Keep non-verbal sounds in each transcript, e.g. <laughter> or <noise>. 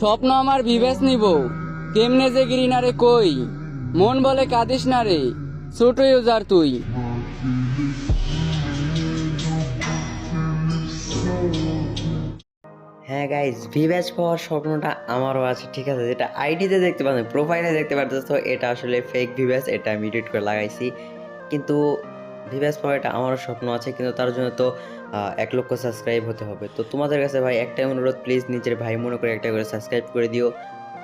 স্বপ্ন আমার বিবেচ নিব। কেমনে যে গিরিনারে কই? মন বলে কাঁদিস না রে, ছোট ইউজার তুই। হ্যাঁ গাইজ ভিভ্যাচ পাওয়ার স্বপ্নটা আমারও আছে, ঠিক আছে? যেটা আইডিতে দেখতে পাচ্ছেন প্রোফাইলে দেখতে পারতেছো এটা আসলে ফেক ভিভ্যাচ এটা আমি এডিট করে লাগাইছি। কিন্তু ভিভ্যাচ পাওয়ার এটা আমারও স্বপ্ন আছে, কিন্তু তার জন্য তো এক লক্ষ সাবস্ক্রাইব হতে হবে। তো তোমাদের কাছে ভাই একটাই অনুরোধ প্লিজ নিজের ভাই মনে করে একটা করে সাবস্ক্রাইব করে দিও।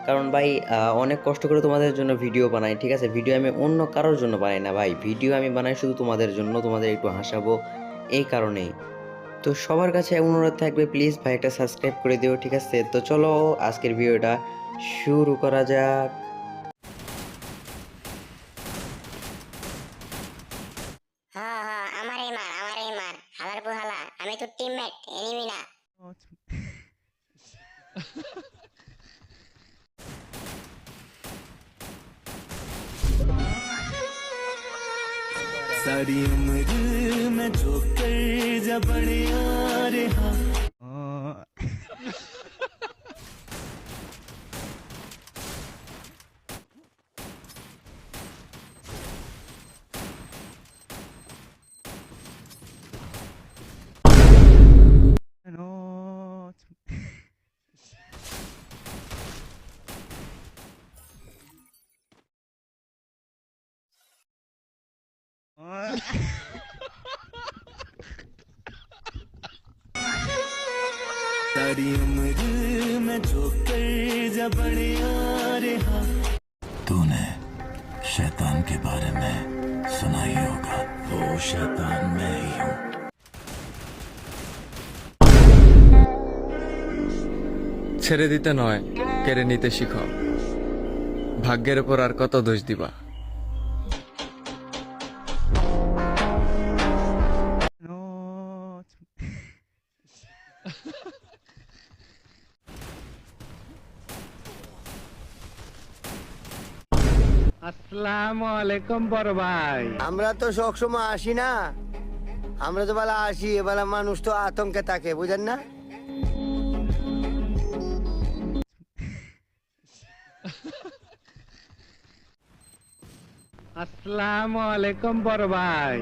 কারণ ভাই অনেক কষ্ট করে তোমাদের জন্য ভিডিও বানাই, ঠিক আছে? ভিডিও আমি অন্য কারোর জন্য বানাই না ভাই। ভিডিও আমি বানাই শুধু তোমাদের জন্য, তোমাদের একটু হাসাবো এই কারণেই। তো সবার কাছে অনুরোধ থাকবে প্লিজ ভাই একটা সাবস্ক্রাইব করে দিও, ঠিক আছে? তো চলো, আজকের ভিডিওটা শুরু করা যাক হ্যাঁ হ্যাঁ আমারই মার আমারই মার হালার বুহালা আমি তো টিমমেট এনিমি না सारी उम्र मैं जो कर जब आ सारी उम्र मैं जो कर जब आ रहा तूने शैतान के बारे में सुना ही होगा वो शैतान मैं ही हूँ ছেড়ে দিতে নয় কেড়ে নিতে শিখো ভাগ্যের উপর আর কত দোষ দিবা <laughs> আমরা তো সবসময় আসি না। আমরা তো বেলা আসি এবেলা মানুষ তো আতঙ্কে থাকে বুঝেন না? <laughs> আসসালামু আলাইকুম বড় ভাই